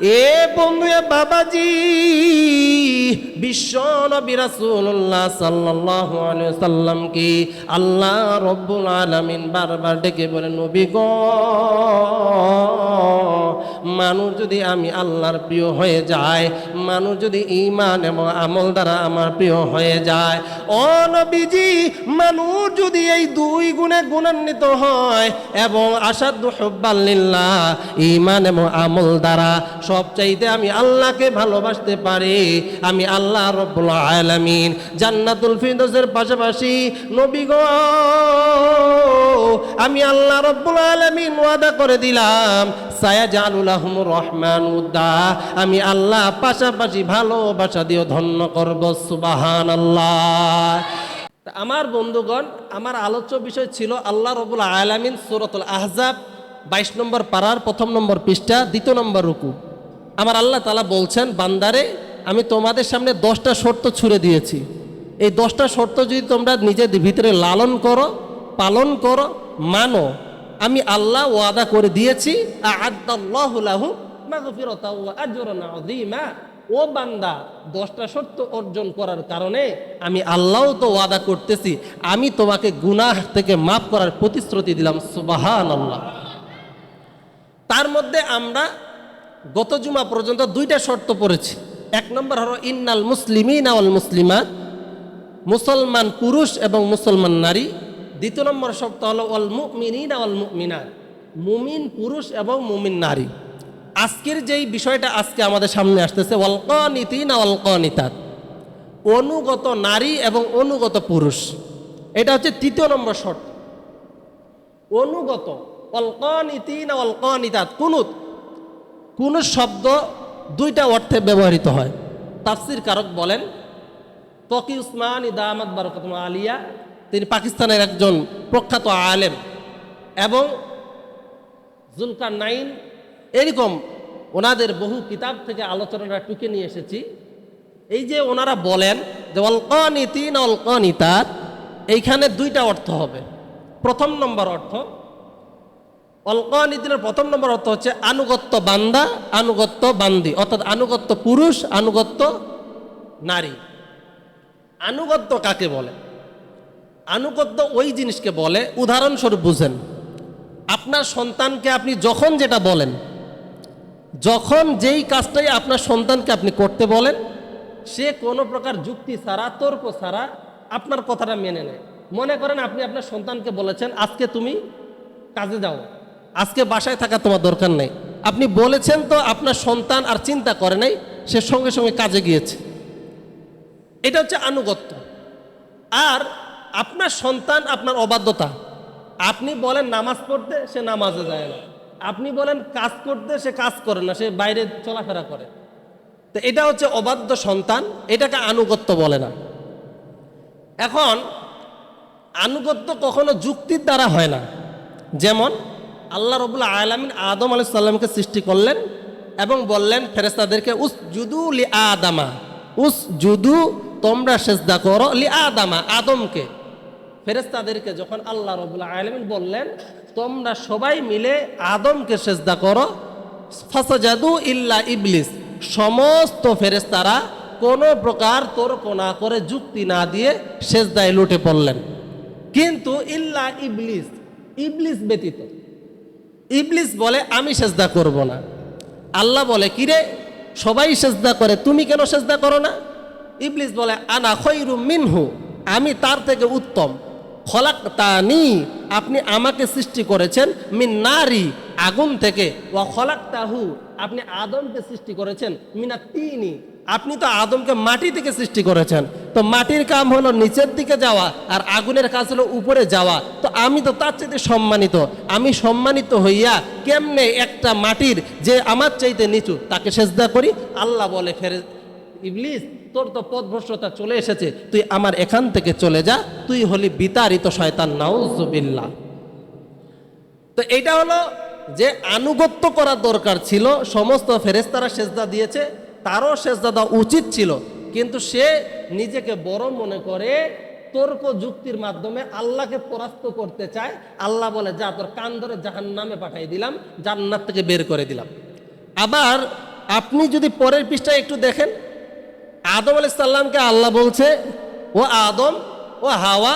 এ বন্ধু বাবাজি, বিশ্ব নবী রাসূলুল্লাহ সাল্লাল্লাহু আলাইহি সাল্লাম কি আল্লাহ রব্বুল আলামিন বারবার ডেকে বলে, নবী গো মানুষ যদি আমি আল্লাহর প্রিয় হয়ে যায়, মানুষ যদি ইমান এবং আমল দ্বারা আমার প্রিয় হয়ে যায় ও নবীজি, মানুষ যদি এই দুই গুণে গুণান্বিত হয় এবং আসাদু হব্বাল্লিল্লাহ ইমান এবং আমল দ্বারা সবচাইতে আমি আল্লাহকে ভালোবাসতে পারি, আমি আল্লাহ রব্বুল আলামিন। জান্নাতুল ফিরদৌসের পাশাপাশি নবী আমি আল্লাহ রব্বুল আলামিন ওয়াদা করে দিলাম রহমান উদ্দা আমি আল্লাহ পাশাপাশি ভালোবাসা দিয়ে ধন্য করব সুবাহান আল্লাহ আমার বন্ধুগণ, আমার আলোচ্য বিষয় ছিল আল্লাহ রবুল আলামিন সুরতুল আহজাব বাইশ নম্বর পাড়ার প্রথম নম্বর পৃষ্ঠা, দ্বিতীয় নম্বর রুকু। আমার আল্লাহ তালা বলছেন, বান্দারে, আমি তোমাদের সামনে দশটা শর্ত ছুড়ে দিয়েছি। এই দশটা শর্ত যদি তোমরা নিজেদের ভিতরে লালন করো, পালন করো, মানো আমি আল্লাহ ওয়াদা করে দিয়েছি ও বান্দা, দশটা শর্ত অর্জন করার কারণে আমি আল্লাহও তো ওয়াদা করতেছি, আমি তোমাকে গুনাহ থেকে মাফ করার প্রতিশ্রুতি দিলাম, সুবহানাল্লাহ। তার মধ্যে আমরা গত জুমা পর্যন্ত দুইটা শর্ত পড়েছি। এক নম্বর হলো, ইন্নাল মুসলিমিন আওয়াল মুসলিমাত, মুসলমান পুরুষ এবং মুসলমান নারী। দ্বিতীয় নম্বর শর্ত হলো, ওয়াল মুমিনিন আওয়াল মুমিনাত। মুমিন পুরুষ এবং মুমিন নারী। আজকের যেই বিষয়টা আজকে আমাদের সামনে আসতেছে, ওয়াল না আওয়াল কনিতাত। অনুগত নারী এবং অনুগত পুরুষ। এটা হচ্ছে তৃতীয় নম্বর শর্ত। অনুগত অলকনিতিন অলকনিতাত কুনুত কুনুত শব্দ দুইটা অর্থে ব্যবহৃত হয়। তাফসির কারক বলেন তকি উসমান ইদামাত বারকত আলিয়া তিনি পাকিস্তানের একজন প্রখ্যাত আলেম এবং জুলকার নাইন এরকম ওনাদের বহু কিতাব থেকে আলোচনাটা টুকে নিয়ে এসেছি। এই যে ওনারা বলেন যে অলকনিতিন অলকনিতাত এইখানে দুইটা অর্থ হবে। প্রথম নম্বর অর্থ অলকনিতিনের প্রথম নম্বর অর্থ হচ্ছে আনুগত্য বান্দা, আনুগত্য বান্দি অর্থাৎ আনুগত্য পুরুষ, আনুগত্য নারী। আনুগত্য কাকে বলে? আনুগত্য ওই জিনিসকে বলে, উদাহরণস্বরূপ বুঝেন, আপনার সন্তানকে আপনি যখন যেটা বলেন, যখন যেই কাজটাই আপনার সন্তানকে আপনি করতে বলেন, সে কোনো প্রকার যুক্তি ছাড়া, তর্ক ছাড়া আপনার কথাটা মেনে নেয়। মনে করেন আপনি আপনার সন্তানকে বলেছেন, আজকে তুমি কাজে যাও, আজকে বাসায় থাকা তোমার দরকার নেই। আপনি বলেছেন তো আপনার সন্তান আর চিন্তা করে নাই, সে সঙ্গে সঙ্গে কাজে গিয়েছে। এটা হচ্ছে আনুগত্য। আর আপনার সন্তান আপনার অবাধ্যতা। আপনি বলেন নামাজ পড়তে সে নামাজে যায় না। আপনি বলেন কাজ করতে সে কাজ করে না, সে বাইরে চলাফেরা করে। তো এটা হচ্ছে অবাধ্য সন্তান, এটাকে আনুগত্য বলে না। এখন, আনুগত্য কখনো যুক্তির দ্বারা হয় না। যেমন, আল্লাহ রবুল্লা আলমিন আদম আলি সাল্লামকে সৃষ্টি করলেন এবং বললেন ফেরেস্তাদেরকে উস জুদু লি আদামা উস জুদু তোমরা সেজদা করো লি আদামা, আদমকে। ফেরেস্তাদেরকে যখন আল্লাহ রবুল্লা আলমিন বললেন, তোমরা সবাই মিলে আদমকে সেজদা করো, ফাসাজাদু ইল্লা ইবলিস। সমস্ত ফেরেস্তারা কোনো প্রকার তর্ক না করে যুক্তি না দিয়ে সেজদায় লুটে পড়লেন। কিন্তু ইল্লা ইবলিস ইবলিস ব্যতীত। ইবলিস বলে, আমি সেজদা করব না। আল্লাহ বলে, কিরে, সবাই সেজদা করে, তুমি কেন সেজদা করো না? ইবলিস বলে, আনা খৈরু মিনহু, আমি তার থেকে উত্তম। খলাক তানি আপনি আমাকে সৃষ্টি করেছেন মিন নারী, আগুন থেকে। ও খলাক তাহু আপনি আদমকে সৃষ্টি করেছেন মিনা তিনি আপনি তো আদমকে মাটি থেকে সৃষ্টি করেছেন। তো মাটির কাম হলো নিচের দিকে যাওয়া আর আগুনের কাজ হলো উপরে যাওয়া। তো আমি তো তার চাইতে সম্মানিত। আমি সম্মানিত হইয়া কেমনে একটা মাটির যে আমার চাইতে নিচু তাকে সেজদা করি? আল্লাহ বলে ফেরে ইবলিস, তোর তো পথভ্রষ্টতা চলে এসেছে, তুই আমার এখান থেকে চলে যা, তুই হলি বিতাড়িত শয়তান, নাউজুবিল্লাহ। তো এইটা হলো যে আনুগত্য করা দরকার ছিল, সমস্ত ফেরেস্তারা সেজদা দিয়েছে, তারও সেজদা দেওয়া উচিত ছিল, কিন্তু সে নিজেকে বড় মনে করে তর্ক যুক্তির মাধ্যমে আল্লাহকে পরাস্ত করতে চায়। আল্লাহ বলে, যা, তোর কান ধরে জাহান নামে পাঠাই দিলাম, জান্নাত থেকে বের করে দিলাম। আবার আপনি যদি পরের পৃষ্ঠায় একটু দেখেন আদম আলাইসাল্লামকে আল্লাহ বলছে, ও আদম, ও হাওয়া,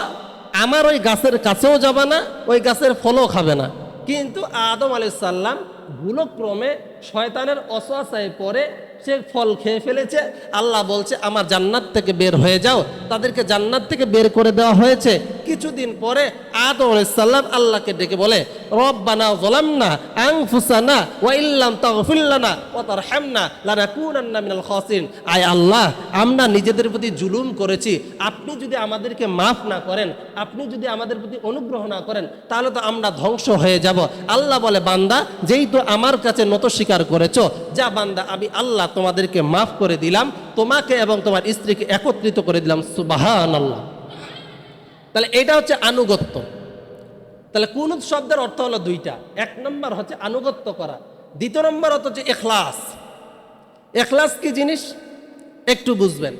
আমার ওই গাছের কাছেও যাবে না, ওই গাছের ফলও খাবে না। কিন্তু আদম আলাইসাল্লাম ভুলক্রমে শয়তানের অসহায় পরে সে ফল খেয়ে ফেলেছে। আল্লাহ বলছে, আমার জান্নাত থেকে বের হয়ে যাও। তাদেরকে জান্নাত থেকে বের করে দেওয়া হয়েছে। কিছুদিন পরে আদম আল্লাহকে ডেকে বলে আয় আল্লাহ, আমরা নিজেদের প্রতি জুলুম করেছি। আপনি যদি আমাদেরকে মাফ না করেন, আপনি যদি আমাদের প্রতি অনুগ্রহ না করেন, তাহলে তো আমরা ধ্বংস হয়ে যাব। আল্লাহ বলে, বান্দা, যেই তো আমার কাছে নত স্বীকার করেছ, যা বান্দা, আমি আল্লাহ তোমাদেরকে মাফ করে দিলাম, তোমাকে এবং তোমার স্ত্রীকে একত্রিত করে দিলাম সুবাহান আল্লাহ তাহলে এটা হচ্ছে আনুগত্য। তাহলে কুনুত শব্দের অর্থ হলো দুইটা। এক নম্বর হচ্ছে আনুগত্য করা। দ্বিতীয় নম্বর অর্থ হচ্ছে এখলাস এখলাস কি জিনিস? একটু বুঝবেন।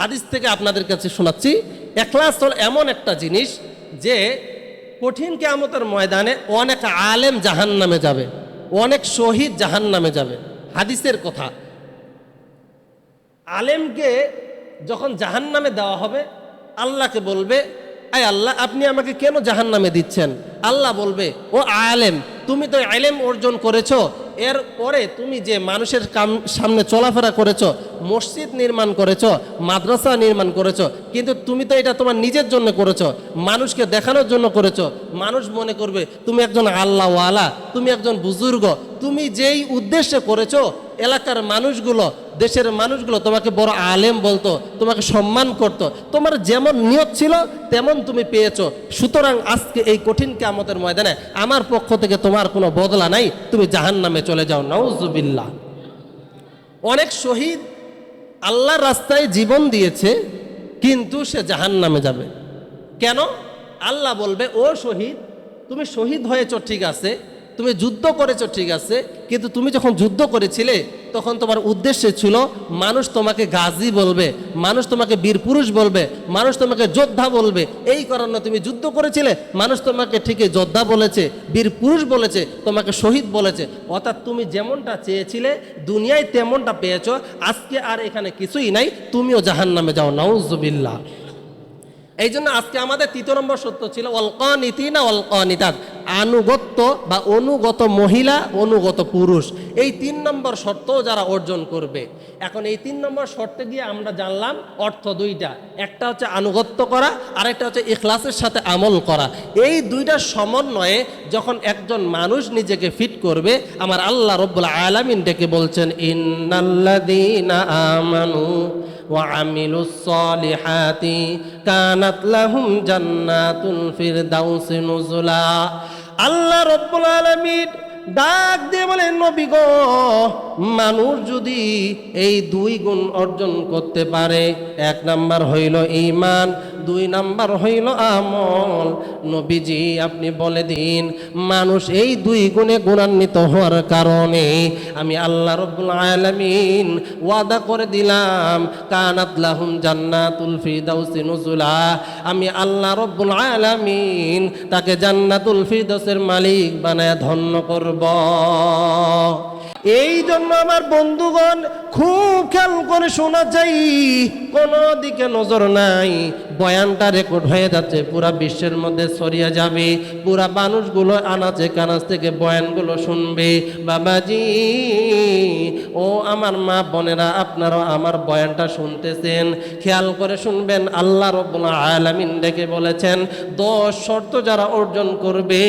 হাদিস থেকে আপনাদের কাছে শোনাচ্ছি এখলাস হল এমন একটা জিনিস যে কঠিন কেয়ামতের ময়দানে অনেক আলেম জাহান নামে যাবে, অনেক শহীদ জাহান নামে যাবে। হাদিসের কথা। আলেমকে যখন জাহান নামে দেওয়া হবে, আল্লাহকে বলবে, আয় আল্লাহ, আপনি আমাকে কেন জাহান নামে দিচ্ছেন? আল্লাহ বলবে, ও আলেম, তুমি তো আলেম অর্জন করেছ, এর পরে তুমি যে মানুষের কাম, সামনে চলাফেরা করেছ, মসজিদ নির্মাণ করেছ, মাদ্রাসা নির্মাণ করেছ, কিন্তু তুমি তো এটা তোমার নিজের জন্য করেছ, মানুষকে দেখানোর জন্য করেছ, মানুষ মনে করবে, তুমি একজন আল্লাহওয়ালা, তুমি একজন বুজুর্গ, তুমি যেই উদ্দেশ্যে করেছ এলাকার মানুষগুলো, দেশের মানুষগুলো তোমাকে বড় আলেম বলতো, তোমাকে সম্মান করত। তোমার যেমন নিয়ত ছিল, তেমন তুমি পেয়েছ। সুতরাং আজকে এই কঠিন কামতের ময়দানে আমার পক্ষ থেকে তোমার কোনো বদলা নাই। তুমি জাহান নামে চলে যাও। নাউজুবিল্লাহ। অনেক শহীদ আল্লাহর রাস্তায় জীবন দিয়েছে, কিন্তু সে জাহান নামে যাবে। কেন? আল্লাহ বলবে, ও শহীদ, তুমি শহীদ হয়েছ, ঠিক আছে। তুমি যুদ্ধ করেছ, ঠিক আছে, কিন্তু তুমি যখন যুদ্ধ করেছিলে, তখন তোমার উদ্দেশ্য ছিল, মানুষ তোমাকে গাজী বলবে, মানুষ তোমাকে বীর পুরুষ বলবে, মানুষ তোমাকে যোদ্ধা বলবে। এই কারণে তুমি যুদ্ধ করেছিলে, মানুষ তোমাকে ঠিকই যোদ্ধা বলেছে, বীর পুরুষ বলেছে, তোমাকে শহীদ বলেছে। অর্থাৎ তুমি যেমনটা চেয়েছিলে, দুনিয়ায় তেমনটা পেয়েছ, আজকে আর এখানে কিছুই নাই, তুমিও জাহান নামে যাও, নাউজুবিল্লাহ। এই জন্য আজকে আমাদের তৃতীয় নম্বর সত্য ছিল অলকানিতি না অলকানিতাত আনুগত্য বা অনুগত মহিলা অনুগত পুরুষ এই তিন নম্বর শর্ত যারা অর্জন করবে এখন এই তিন নম্বর শর্তে গিয়ে আমরা জানলাম অর্থ দুইটা একটা হচ্ছে আনুগত্য করা আর একটা হচ্ছে ইখলাসের সাথে আমল করা এই দুইটার সমন্বয়ে যখন একজন মানুষ নিজেকে ফিট করবে আমার আল্লাহ রব্বুল আলামিন ডেকে বলছেন ইন্নাল্লাযীনা আমানু وعملوا الصالحات كانت لهم جنات الفردوس نزلا আল্লাহ রব্বুল আলামিন ডাক দিয়ে বলে, নবী গো, মানুষ যদি এই দুই গুণ অর্জন করতে পারে, এক নাম্বার হইল ইমান দুই নাম্বার হইল আমল। নবীজি, আপনি বলে দিন, মানুষ এই দুই গুণে গুণান্বিত হওয়ার কারণে আমি আল্লাহ রব্বুল আলামিন ওয়াদা করে দিলাম, কানাত লাহুম জান্নাতুল ফিরদাউসি নুজুলা। আমি আল্লাহ রব্বুল আলামিন তাকে জান্নাতুল ফিরদাউসের মালিক বানায় ধন্য করব। দুর্বল এই জন্য আমার বন্ধুগণ খুব খেয়াল করে শোনা যাই কোনো দিকে নজর নাই। বয়ানটা রেকর্ড হয়ে যাচ্ছে, পুরা বিশ্বের মধ্যে ছড়িয়ে যাবে, পুরা মানুষগুলো আনাচে কানাচ থেকে বয়ানগুলো শুনবে। বাবাজি, ও আমার মা বোনেরা আপনারা আমার বয়ানটা শুনতেছেন, খেয়াল করে শুনবেন, আল্লাহ রব্বুল আলামিন ডেকে বলেছেন, দশ শর্ত যারা অর্জন করবে,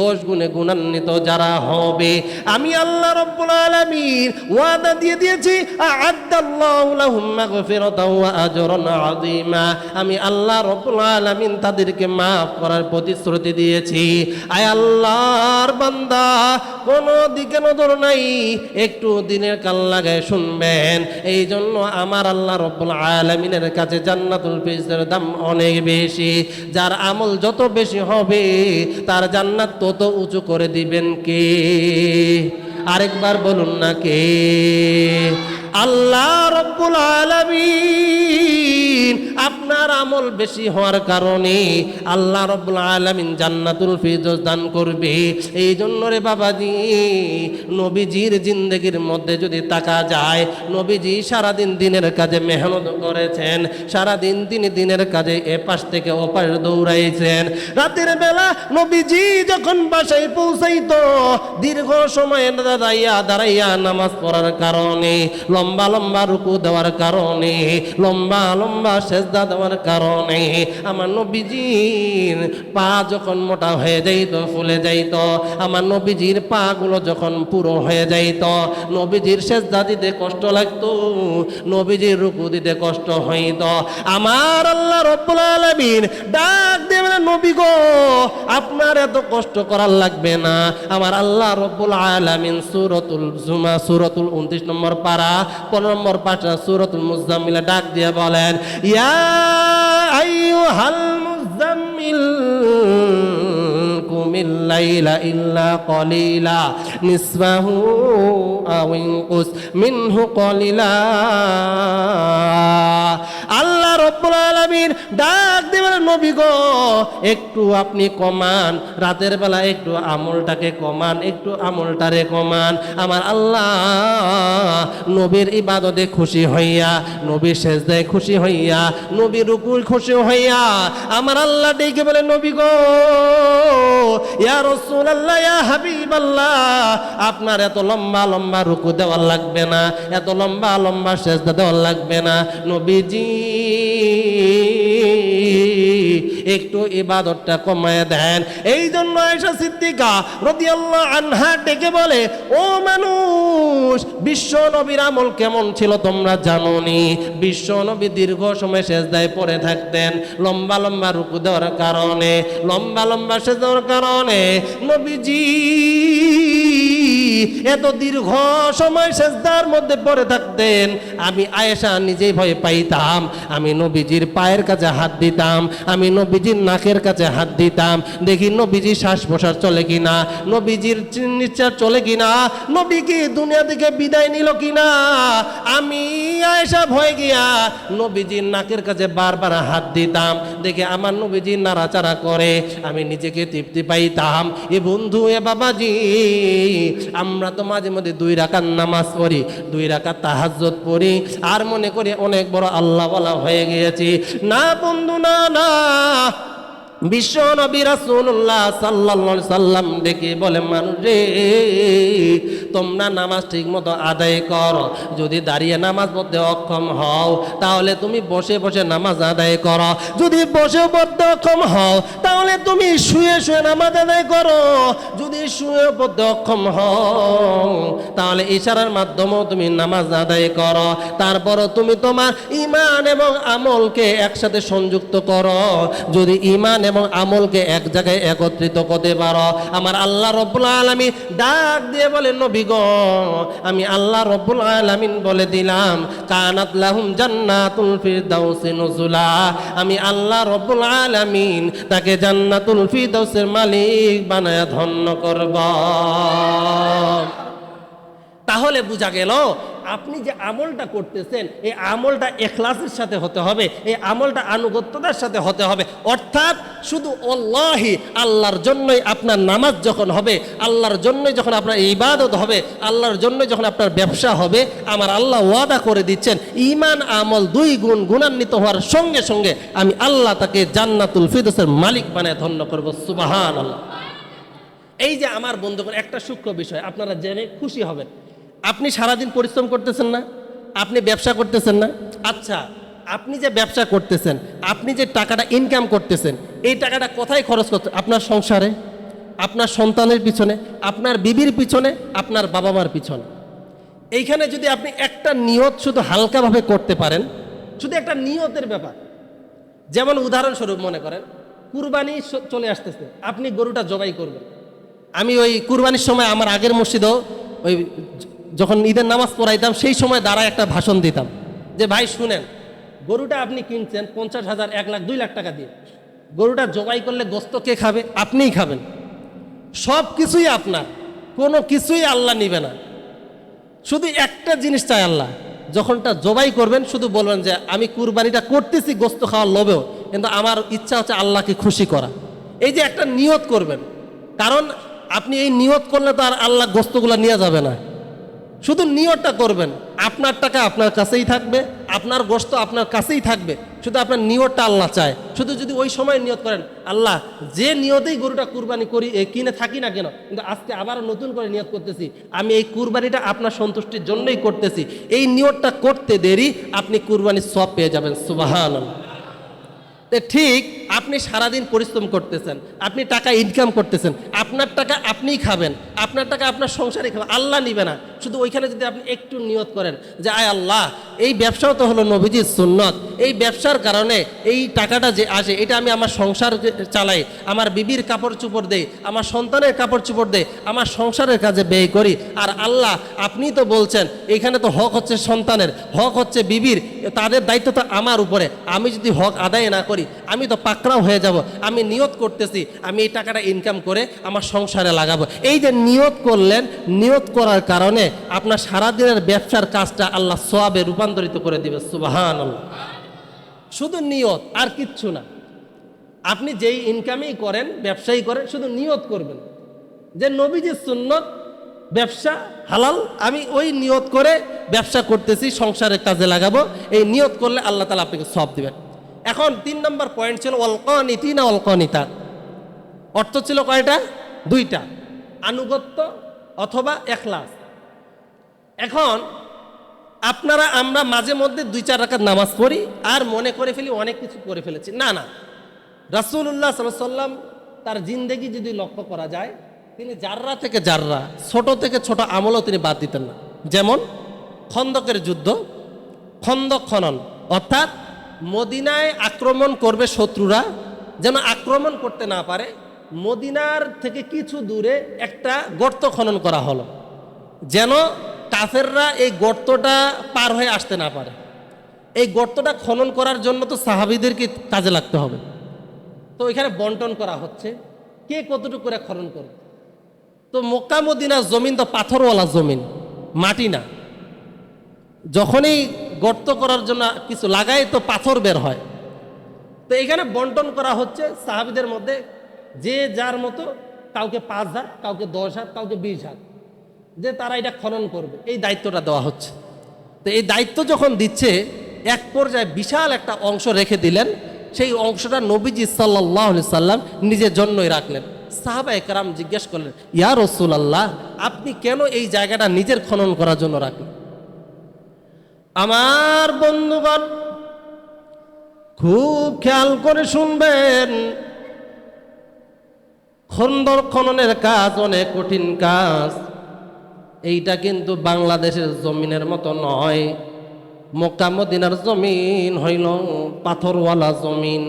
দশ গুণে গুণান্বিত যারা হবে। আমি আল্লাহ রব্বুল আলামিন, ওয়াদা দিয়ে দিয়েছি আ'আদ্দাল্লাহু লাহুম মাগফিরাতাও ওয়া আজরান আযীমা। আমি আল্লাহ রব্বুল আলামিন তাদেরকে maaf করার প্রতিশ্রুতি দিয়েছি। আয় আল্লাহর বান্দা, কোন দিকে নজর নাই, একটু দিনের কাল লাগায় শুনবেন। এই জন্য আমার আল্লাহ রব্বুল আলামিনের কাছে জান্নাতুল ফিরদাউসের দাম অনেক বেশি। যার আমল যত বেশি হবে, তার জান্নাত তত উঁচু করে দিবেন কে? আরেকবার বলুন না কে? আল্লাহ রব্বুল আলামিন আপনার আমল বেশি হওয়ার কারণে আল্লাহ রব্বুল আলমিন জান্নাতুল ফিরদৌস দান করবে। এই জন্য রে বাবাজি, নবীজির জিন্দগির মধ্যে যদি তাকা যায়, নবীজি সারাদিন দিনের কাজে মেহনত করেছেন, সারাদিন তিনি দিনের কাজে এ পাশ থেকে ও পাশ দৌড়াইছেন। রাতের বেলা নবীজি যখন বাসায় পৌঁছাইত, দীর্ঘ সময় দাঁড়াইয়া দাঁড়াইয়া নামাজ পড়ার কারণে, লম্বা লম্বা রুকু দেওয়ার কারণে, লম্বা লম্বা সেজদা দেওয়ার কারণে আমার নবীজির পা যখন মোটা হয়ে যাইত, ফুলে যাইত, আমার নবীজির পা গুলো যখন পুরো হয়ে যাইত, নবীজির সেজদা দিতে কষ্ট লাগতো, নবীজির রুকু দিতে কষ্ট হইত। আমার আল্লাহ রব্বুল আলামিন ডাক দেবেন নবী গো, আপনার এত কষ্ট করার লাগবে না। আমার আল্লাহ রব্বুল আলামিন সুরতুল জুমা, সূরাতুল 29 নম্বর পারা 15 নম্বর পারা সুরতুল মুজাম্মিলে ডাক দিয়ে বলেন, ইয়া আইয়ুহাল মুজাম্মিল قم الليل إلا قليلا نصفه أو انقص منه قليلا আল্লাহ আলামিন ডাক দেবেন, নবী গো, একটু আপনি কমান, রাতের বেলা একটু আমলটাকে কমান, একটু আমলটারে কমান। আমার আল্লাহ নবীর ইবাদতে খুশি হইয়া নবীর সেজদায় খুশি হইয়া নবীর রুকুল খুশি হইয়া আমার আল্লাহ ডেকে বলে, নবী গো, ইয়া রাসূলুল্লাহ, ইয়া হাবিবাল্লাহ, আপনার এত লম্বা লম্বা রুকু দেওয়ার লাগবে না, এত লম্বা লম্বা সেজদা দেওয়ার লাগবে না। নবীজি একটু ইবাদতটা কমায় দেন। এই জন্য আয়েশা সিদ্দিকা রাদিয়াল্লাহু আনহা ডেকে বলে, ও মানুষ বিশ্ব নবীর আমল কেমন ছিল তোমরা জানো নি বিশ্ব নবী দীর্ঘ সময় সেজদায় পড়ে থাকতেন, লম্বা লম্বা রুকু দেওয়ার কারণে, লম্বা লম্বা সেজদার কারণে নবীজি এত দীর্ঘ সময় সেজদার মধ্যে পড়ে থাকতেন। আমি আয়েশা নিজেই ভয় পাইতাম। আমি নবীজির পায়ের কাছে হাত দিতাম। আমি নবীজির নাকের কাছে হাত দিতাম। দেখি নবীজির শ্বাস প্রশ্বাস চলে কিনা? নবীজির নিশ্বাস চলে কিনা? নবী কি দুনিয়া থেকে বিদায় নিল কিনা? আমি আয়েশা ভয় গিয়া নবীজির নাকের কাছে বারবার হাত দিতাম। দেখে আমার নবীজির নাড়াচাড়া করে। আমি নিজেকে তৃপ্তি পাইতাম। এ বন্ধু, এ বাবাজি আমরা তো মাঝে মধ্যে দুই রাকাত নামাজ পড়ি, দুই রাকাত তাহাজ্জত পড়ি, আর মনে করি অনেক বড় আল্লাহ বলা হয়ে গিয়েছি। না বন্ধু, না না। বিশ্ব নবী রাসূলুল্লাহ সাল্লাল্লাহু সাল্লাম ডেকে বলে, মানুষ রে, তোমরা নামাজ ঠিক মতো আদায় করো। যদি দাঁড়িয়ে নামাজ পড়তে অক্ষম হও, তাহলে তুমি বসে বসে নামাজ আদায় করো। যদি বসে পড়তে অক্ষম হও, তাহলে তুমি শুয়ে শুয়ে নামাজ আদায় করো। যদি শুয়ে পড়তে অক্ষম হও, তাহলে ইশারার মাধ্যমেও তুমি নামাজ আদায় করো। তারপরও তুমি তোমার ইমান এবং আমলকে একসাথে সংযুক্ত করো। যদি ইমান এবং আমলকে এক জায়গায় একত্রিত করতে পারো, আমার আল্লাহ রব্বুল আলমী ডাক দিয়ে বলে, নবী গো, আমি আল্লাহ রব্বুল আলমিন বলে দিলাম, কানাত লাহুম জান্নাতুল ফিরদাউসি নুজুলা। আমি আল্লাহ রব্বুল আলামিন তাকে জান্নাতুল ফিরদাউসের মালিক বানায়া ধন্য করব। তাহলে বোঝা গেল, আপনি যে আমলটা করতেছেন, এই আমলটা এখলাসের সাথে হতে হবে, এই আমলটা আনুগত্যতার সাথে হতে হবে। অর্থাৎ শুধু অল্লাহি, আল্লাহর জন্যই আপনার নামাজ যখন হবে, আল্লাহর জন্যই যখন আপনার ইবাদত হবে, আল্লাহর জন্যই যখন আপনার ব্যবসা হবে, আমার আল্লাহ ওয়াদা করে দিচ্ছেন ইমান আমল দুই গুণ গুণান্বিত হওয়ার সঙ্গে সঙ্গে আমি আল্লাহ তাকে জান্নাতুল ফিদোসের মালিক বানায় ধন্য করব সুবাহান আল্লাহ এই যে আমার বন্ধুগণ, একটা সূক্ষ্ম বিষয়, আপনারা জেনে খুশি হবেন। আপনি সারাদিন পরিশ্রম করতেছেন না? আপনি ব্যবসা করতেছেন না? আচ্ছা আপনি যে ব্যবসা করতেছেন, আপনি যে টাকাটা ইনকাম করতেছেন, এই টাকাটা কোথায় খরচ করতে আপনার সংসারে? আপনার সন্তানের পিছনে? আপনার বিবির পিছনে? আপনার বাবা মার পিছনে? এইখানে যদি আপনি একটা নিয়ত শুধু হালকাভাবে করতে পারেন, শুধু একটা নিয়তের ব্যাপার। যেমন উদাহরণস্বরূপ মনে করেন, কুরবানি চলে আসতেছে, আপনি গরুটা জবাই করবেন। আমি ওই কুরবানির সময় আমার আগের মসজিদও ওই যখন ঈদের নামাজ পড়াইতাম, সেই সময় দাঁড়ায় একটা ভাষণ দিতাম যে, ভাই, শুনেন, গরুটা আপনি কিনছেন পঞ্চাশ হাজার, এক লাখ, দুই লাখ টাকা দিয়ে। গরুটা জবাই করলে গোস্ত কে খাবে? আপনিই খাবেন। সব কিছুই আপনার, কোনো কিছুই আল্লাহ নিবে না। শুধু একটা জিনিস চায় আল্লাহ, যখনটা জবাই করবেন, শুধু বলবেন যে, আমি কুরবানিটা করতেছি গোস্ত খাওয়ার লোভেও, কিন্তু আমার ইচ্ছা হচ্ছে আল্লাহকে খুশি করা। এই যে একটা নিয়ত করবেন, কারণ আপনি এই নিয়ত করলে তো আর আল্লাহ গোস্তগুলো নিয়ে যাবে না। শুধু নিয়তটা করবেন। আপনার টাকা আপনার কাছেই থাকবে, আপনার গোস্ত আপনার কাছেই থাকবে। শুধু আপনার নিয়তটা আল্লাহ চায়। শুধু যদি ওই সময় নিয়ত করেন, আল্লাহ যে নিয়তেই গরুটা কুরবানি করি, এ কিনে থাকি না কেন? কিন্তু আজকে আবার নতুন করে নিয়ত করতেছি। আমি এই কুরবানিটা আপনার সন্তুষ্টির জন্যই করতেছি। এই নিয়তটা করতে দেরি, আপনি কুরবানির সব পেয়ে যাবেন। সুবাহান তো ঠিক আপনি সারাদিন পরিশ্রম করতেছেন, আপনি টাকা ইনকাম করতেছেন, আপনার টাকা আপনিই খাবেন, আপনার টাকা আপনার সংসারে খাবেন আল্লাহ নিবে না। শুধু ওইখানে যদি আপনি একটু নিয়ত করেন যে, আয় আল্লাহ, এই ব্যবসাও তো হলো নবীজির সুন্নত, এই ব্যবসার কারণে এই টাকাটা যে আসে, এটা আমি আমার সংসার চালাই, আমার বিবির কাপড় চুপড় দেই, আমার সন্তানের কাপড় চুপড় দেই, আমার সংসারের কাজে ব্যয় করি। আর আল্লাহ, আপনি তো বলছেন, এখানে তো হক হচ্ছে সন্তানের, হক হচ্ছে বিবির, তাদের দায়িত্ব তো আমার উপরে। আমি যদি হক আদায় না করি আমি তো পাকড়াও হয়ে যাব, আমি নিয়ত করতেছি, আমি এই টাকাটা ইনকাম করে আমার সংসারে লাগাবো। এই যে নিয়ত করলেন, নিয়ত করার কারণে আপনার সারাদিনের ব্যবসার কাজটা আল্লাহ সোয়াবে রূপান্তরিত করে দিবে সুবাহান শুধু নিয়ত, আর কিচ্ছু না। আপনি যেই ইনকামেই করেন, ব্যবসায়ী করেন, শুধু নিয়ত করবেন। যে নবীজির সুন্নত, ব্যবসা হালাল, আমি ওই নিয়ত করে ব্যবসা করতেছি সংসারের কাজে লাগাবো, এই নিয়ত করলে আল্লাহ তালা আপনাকে সব দিবেন। এখন তিন নম্বর পয়েন্ট ছিল অলকনিতি না অলকনিতা অর্থ ছিল কয়টা? দুইটা। আনুগত্য অথবা এখলাস। এখন আপনারা, আমরা মাঝে মধ্যে দুই চার রাখার নামাজ পড়ি আর মনে করে ফেলি অনেক কিছু করে ফেলেছি। না না। রাসুল্লাহ সাল্লাম তার জিন্দেগি যদি লক্ষ্য করা যায়, তিনি জাররা থেকে জাররা ছোট থেকে ছোট আমলও তিনি বাদ দিতেন না। যেমন খন্দকের যুদ্ধ, খন্দক খনন, অর্থাৎ মদিনায় আক্রমণ করবে শত্রুরা, যেন আক্রমণ করতে না পারে। মদিনার থেকে কিছু দূরে একটা গর্ত খনন করা হলো, যেন কাফেররা এই গর্তটা পার হয়ে আসতে না পারে। এই গর্তটা খনন করার জন্য তো সাহাবিদেরকে কাজে লাগতে হবে। তো এখানে বন্টন করা হচ্ছে। কে কতটুকু করে খনন করবে? তো মক্কা মদিনার জমিন তো পাথরওয়ালা জমিন, মাটি না। যখনই গর্ত করার জন্য কিছু লাগায় তো পাথর বের হয়। তো এখানে বন্টন করা হচ্ছে সাহাবিদের মধ্যে, যে যার মতো কাউকে পাঁচ হাত, কাউকে দশ হাত, কাউকে বিশ হাত, যে তারা এটা খনন করবে। এই দায়িত্বটা দেওয়া হচ্ছে। তো এই দায়িত্ব যখন দিচ্ছে, এক পর্যায়ে বিশাল একটা অংশ রেখে দিলেন। সেই অংশটা নবীজি সাল্লাহ সাল্লাম নিজের জন্যই রাখলেন। সাহাবা একরাম জিজ্ঞেস করলেন, ইয়া রসুল আল্লাহ আপনি কেন এই জায়গাটা নিজের খনন করার জন্য রাখলেন? আমার বন্ধুগণ, খুব খেয়াল করে শুনবেন, খন্দর খননের কাজ অনেক কঠিন কাজ। এইটা কিন্তু বাংলাদেশের জমিনের মতো নয়। মক্কা মদিনার জমিন হইল পাথরওয়ালা জমিন।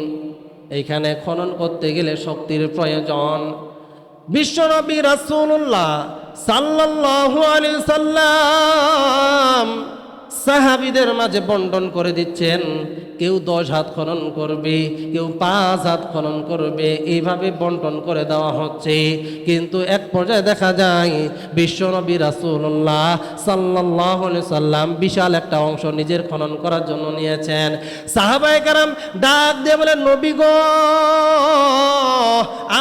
এইখানে খনন করতে গেলে শক্তির প্রয়োজন। বিশ্বনবী রাসূলুল্লাহ সাল্লাল্লাহু আলাইহি সাল্লাম সাহাবিদের মাঝে বন্টন করে দিচ্ছেন। কেউ দশ হাত খনন করবে, কেউ পাঁচ হাত খনন করবে এইভাবে বন্টন করে দেওয়া হচ্ছে। কিন্তু এক পর্যায়ে দেখা যায় বিশ্বনবী রাসূলুল্লাহ সাল্লাহ সাল্লাম বিশাল একটা অংশ নিজের খনন করার জন্য নিয়েছেন। সাহাবায়ে কারাম ডাক দিয়ে বলে নবী গো,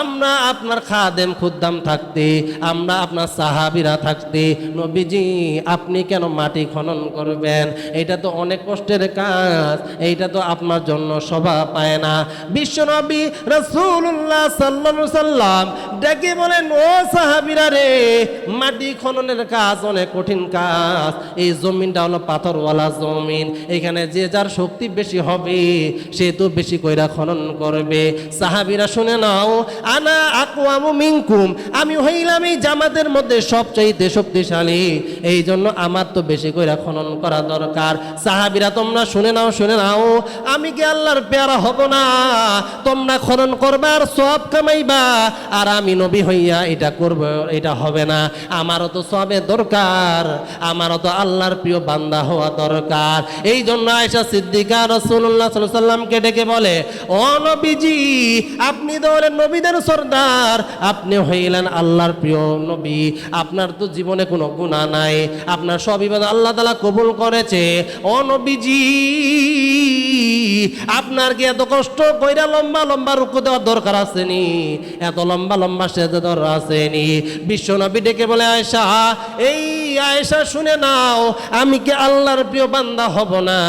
আমরা আপনার খাদেম খুদ্দাম থাকতে, আমরা আপনার সাহাবিরা থাকতে, নবীজি, আপনি কেন মাটি খনন করবেন? এটা তো অনেক কষ্টের কাজ, এইটা তো আপনার জন্য শোভা পায় না। বিশ্বনবী রসুল্লাহ সাল্লাম সাল্লাম ডেকে বলেন, ও সাহাবিরা রে, মাটি খননের কাজ অনেক কঠিন কাজ। এই জমিনটা হলো পাথরওয়ালা জমিন। এখানে যে যার শক্তি বেশি হবে, সে তো বেশি কইরা খনন করবে। সাহাবিরা শুনে নাও, আনা আকওয়ামু মিনকুম, আমি হইলাম এই জামাতের মধ্যে সবচাইতে শক্তিশালী। এই জন্য আমার তো বেশি কইরা খনন করা দরকার। সাহাবিরা তোমরা শুনে নাও শুনে নাও। আমি কি আল্লাহর পেয়ারা হব না? তোমরা খনন করবার সব কামাইবা। আর আমি নবী হইয়া এটা করব, এটা হবে না। আমারও তো সবের দরকার। আমারও তো আল্লাহর প্রিয় বান্দা হওয়া দরকার। এই জন্য আয়সা সিদ্দিকা রসুল্লাহ সাল্লামকে ডেকে বলে, ও নবীজি, আপনি তো হলেন নবীদের সর্দার। আপনি হইলেন আল্লাহর প্রিয় নবী। আপনার তো জীবনে কোনো গুণা নাই। আপনার সব ইবাদত আল্লাহ তালা কবুল করেছে। ও নবীজি আপনার কি এত কষ্ট কইরা লম্বা লম্বা রুকু দেওয়ার দরকার আসেনি? এত লম্বা লম্বা সেজে দরকার আসেনি। বিশ্ব নবী ডেকে বলে আয়সা এই আয়সা শুনে নাও, আমি কি আল্লাহর প্রিয় বান্দা হব না?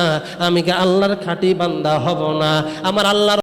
আমি কি আল্লাহর খাঁটি বান্দা হব না? আমার আল্লাহর